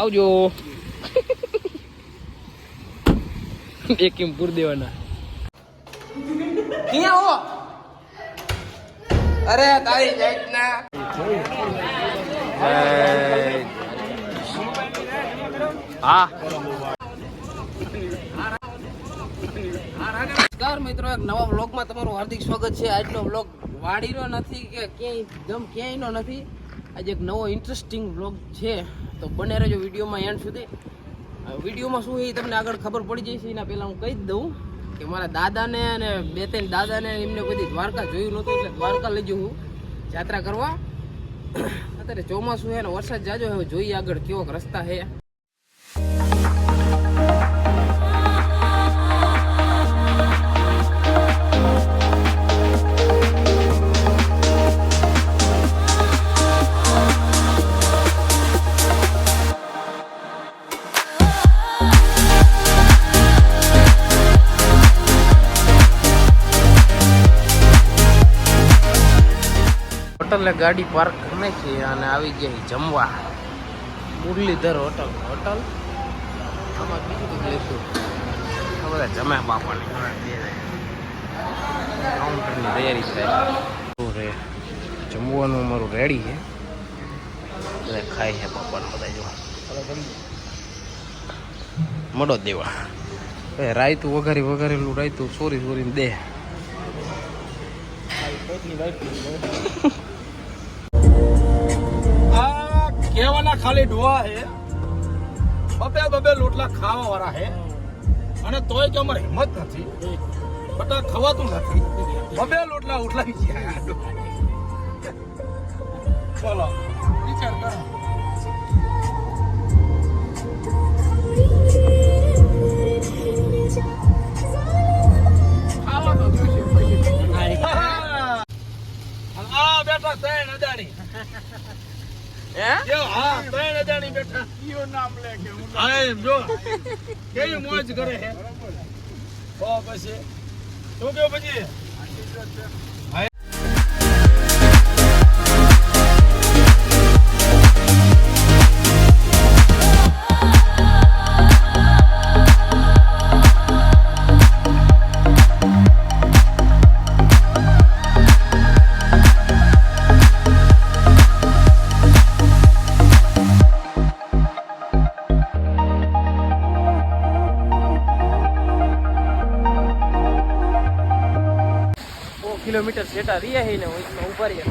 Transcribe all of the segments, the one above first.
આવજો. એક એમ પૂર દેવાના. ક્યાં હો? અરે તારી જાતના હા. નમસ્કાર મિત્રો એક નવા વ્લોગમાં તમારું હાર્દિક સ્વાગત છે. આજનો વ્લોગ વાડીનો નથી કે ક્યાંય જમ ક્યાંયનો નથી. આજે એક નવો ઇન્ટરેસ્ટિંગ બ્લોગ છે. તો બને રહેજો વિડીયોમાં એન્ડ સુધી. વિડીયોમાં શું એ તમને આગળ ખબર પડી જશે, એના પહેલાં હું કહી જ દઉં કે મારા દાદાને અને બે ત્રણ દાદાને એમને બધી દ્વારકા જોયું નહોતું, એટલે દ્વારકા લઈ જઉં હું યાત્રા કરવા. અત્યારે ચોમાસું છે ને વરસાદ જાજો, હવે જોઈએ આગળ કેવો રસ્તા છે. હોટલે ગાડી પાર્ક કરે છે અને આવી ગયા જમવા. મુરલીધર હોટલ. હોટલ? આમાં બીજું કંઈક આ બધા જમે બાપાની. કાઉન્ટરની તૈયારી થાય જમવાનું અમારું રેડી છે. બધા ખાય છે બાપાને બધા જો. મડો દેવા. રાયતું વઘારી વઘારેલું રાયતું, સોરી સોરીને દે. કહેવાના ખાલી ડોહા હે. બબે બબે લોટલા ખાવા વાળા હે. અને તોય કે અમારે હિંમત નથી. બટા ખવાતું નથી. બબે લોટલા ઉઠલાઈ ગયા. ચલો. વિચાર કરો. બેઠા ત્રણ અદાણી પછી શું કેવું પછી? કિલોમીટર સેટા રહ્યા છે ને વચમાં ઊભા રહ્યા.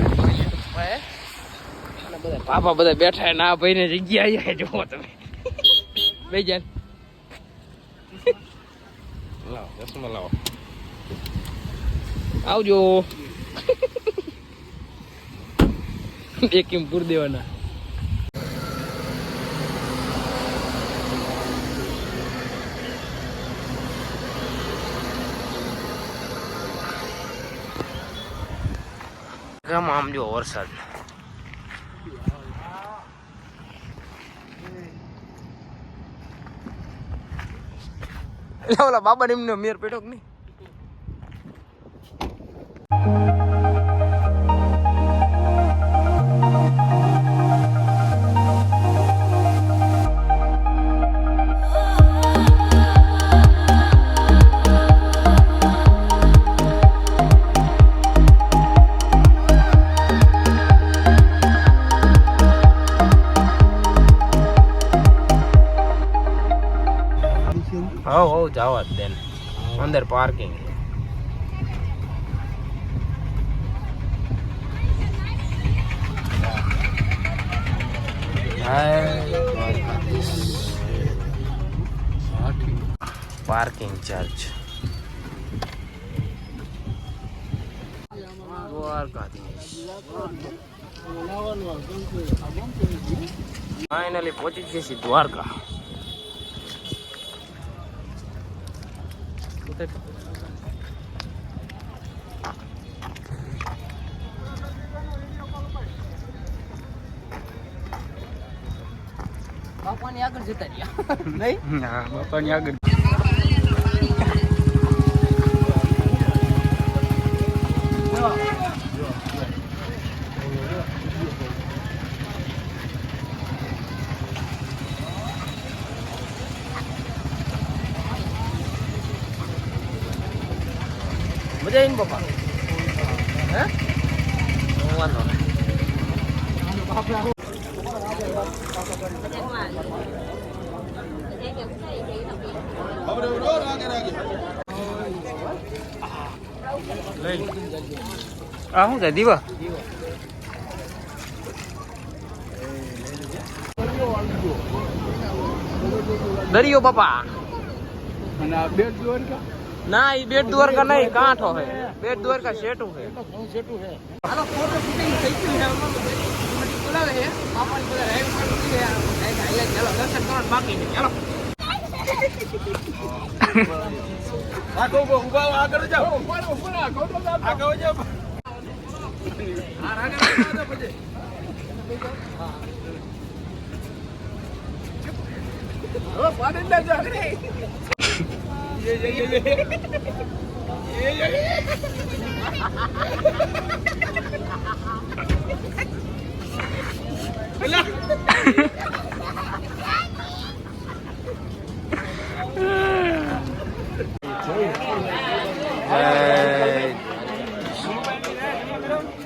અને બધા પાપા બધા બેઠા ના ભાઈ ને જગ્યા અહીંયા જુઓ તમે. બે જાન લાવો ચશ્મા લાવો. આવજો. એક એમ પૂર દેવાના ગામ આમ જો વરસાદ. ઓલા બાબા ને નો મેર પેટો કે નહીં? હવ દેન જવા જ દે અંદર પાર્કિંગ પાર્કિંગ ચાર્જ ફાઇનલી પહોંચી જશે દ્વારકા. બાપાની આગળ જતા રહ્યા. નહીં? બાપાની આગળ મજા આવીને પપ્પા હે વાંધો આ શું છે દીવા દરિયો પપ્પા અને આ બેટ ના એ બેટ દ્વારકા નહીં કાંઠો હે. બેટ દ્વારકા શેઠું હે. સેટું હે આનો ફોટો શૂટિંગ થઈ ગયું છે બોલાવે છે. બાપાને બધા રાઈડ કરી છે અહીંયા ચાલો દર્શન કરવાનું બાકી છે. ચાલો. રાખો ઊભો ઊભા આગળ જાઓ. ઉપર ઉપર આગળ જાઓ. હા આગળ જાઓ હા. હવે પાડી જાઓ. રે ये ये ये ये ये ये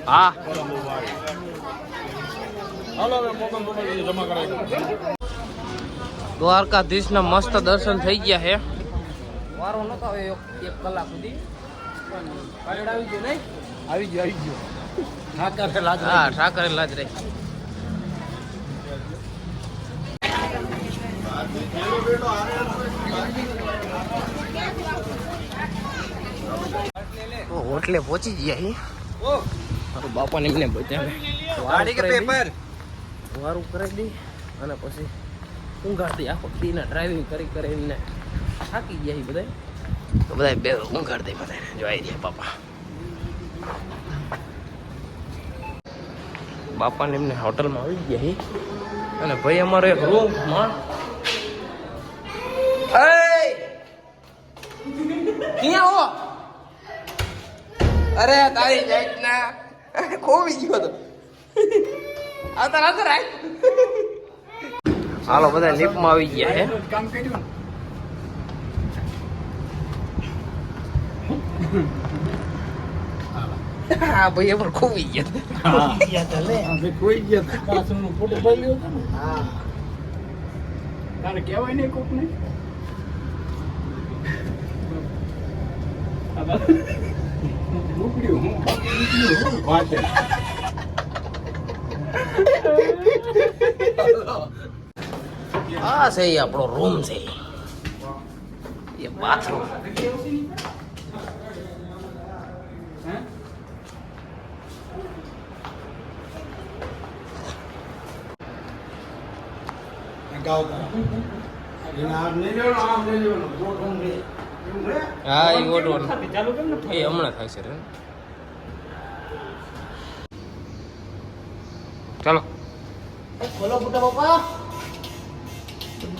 હા હાલો હવે મોકલ મોકલ જમા કરાવી દ્વારકાધીશના મસ્ત દર્શન થઈ ગયા છે વારો નતો આવે એક કલાક સુધી. પાછળ આવી ગયો નહીં? આવી ગયો આવી ગયો. ઠાકર લાજ હા ઠાકરે લાજ રહી તો હોટલે પહોંચી ગયા હી. બાપા બાપાને એમને બચાવે. વારું કરી દી. વારું કરાવી દઈ અને પછી ઊંઘાડી આખો દીના ડ્રાઇવિંગ કરી કરીને થાકી ગયા હી બધા તો બધા બે ઊંઘાડ દે બધા જોઈ દે બાપા બાપાને એમને હોટલમાં આવી ગયા હી અને ભાઈ અમારો એક રૂમમાં ક્યાં અરે, તારી જાત ના ખોવી ગયો તો. આવતા આવતા રાખ. હાલો બધા લિફ્ટમાં આવી ગયા હે કામ કર્યું હા ભાઈ એ પણ ખૂબ ગયા હા કોઈ ગયા પાછળનો ફોટો પાડ્યો હતો ને હા તારે કહેવાય ને ઉપડ્યું હું ઉપડ્યું વાંચે આ છે આપણો રૂમ છે. એ બાથરૂમ ગાવ એને આમ નહીં લેવાનો આમ નહીં લેવાનો જોટ આમ રે એવું રે હા? એ ઓટવાનું એ હમણાં થાય છે ચાલો. ખોલો પુટા બાપા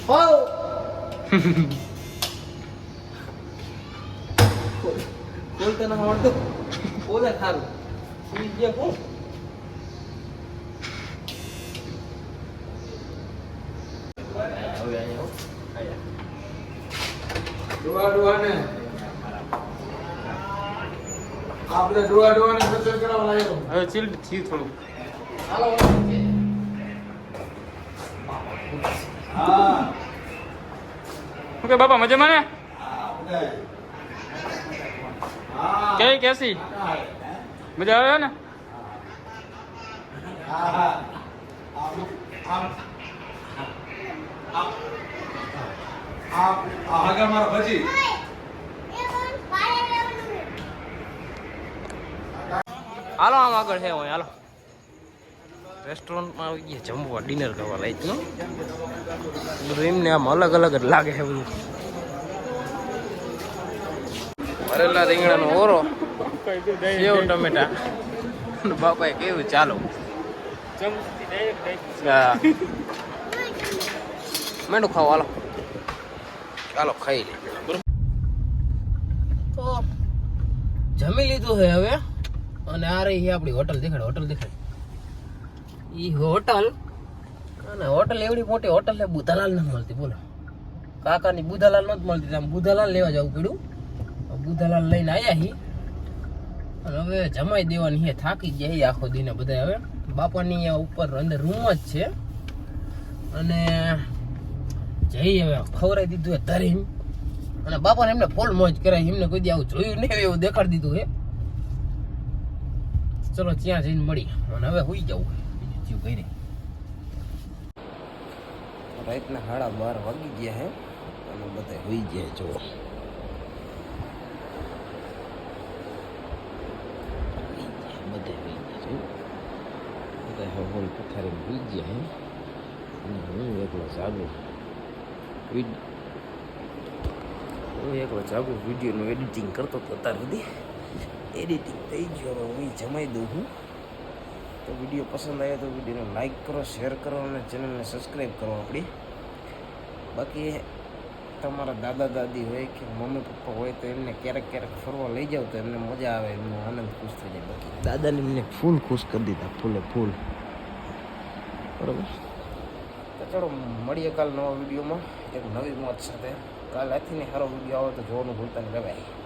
હો. બોલતા ના આવડતું. બોલે સારું સુઈ ગયા કોણ હવે અહીંયા ડોવા ડોવાને આપણે લાગ્યો હવે થયું થોડું. હાલો હા. બાપા મજામાં ને? કેવી કેસી? મજા આવે ને? હા હા. આમ. આમ. આમ આમ આગળ મારો ભજી. હાલો આમ આગળ છે હોય હાલો. રેસ્ટોરન્ટમાં આવી ગયા જમવા ડિનર કરવા લઈ જ ડ્રીમને આમ અલગ અલગ જ લાગે છે બધું. ભરેલા રીંગણાનો ઓરો સેવ ટમેટા. બાપાએ કેવું ચાલો. મેંડું ખાવ હાલો. ચાલો, ખાઈ લે તો જમી લીધું છે હવે. અને આ રહી આપણી હોટલ દેખાડ હોટલ દેખાડ. ઈ હોટલ, અને હોટલ એવડી મોટી હોટલ છે બુધાલાલ નથી મળતી, બોલો. કાકાની બુધાલાલ નથી મળતી આમ બુધાલાલ લેવા જવું પડ્યું. બુધાલાલ લઈને આવ્યા હી. અને હવે જમાઈ દેવાની હે, થાકી જાય આખો દિને બધા હવે. બાપાની ઉપર અંદર રૂમ જ છે. અને જઈ હવે ખવરાઈ દીધું એ ધરીને અને બાપાને એમને ફોલ મોજ કરાય એમને કોઈ દી આવું જોયું નહીં, એવું દેખાડી દીધું હે. ચલો, ત્યાં જઈને મળી અને હવે હુઈ જવું જીવ કરી રાતના હાડા બાર વાગી ગયા હે. અને બધા હુઈ ગયા જો બધે હુઈ ગયા છે બધા હવે પથારીને હુઈ ગયા હે. અને હું એકલો જાગું. હું એક જાગું, વિડીયોનું એડિટિંગ કરતો હતો અત્યાર સુધી. એડિટિંગ થઈ ગયો હવે, હું જમાઈ દઉં હું. તો વીડિયો પસંદ આવ્યો તો વિડીયોને લાઈક કરો શેર કરો અને ચેનલને સબસ્ક્રાઈબ કરો આપણી. બાકી તમારા દાદા દાદી હોય કે મમ્મી પપ્પા હોય તો એમને ક્યારેક ક્યારેક ફરવા લઈ જાવ તો એમને મજા આવે, એમનો આનંદ ખુશ થઈ જાય બાકી. દાદાને એમને ફૂલ ખુશ કરી દીધા, ફૂલે ફૂલ. બરાબર? ચલો, મળીએ કાલ નવા વિડીયોમાં. એક નવી મોત સાથે. કાલ આથી ને સારો વીડિયો આવે તો જોવાનું ભૂલતા નહીં. બાય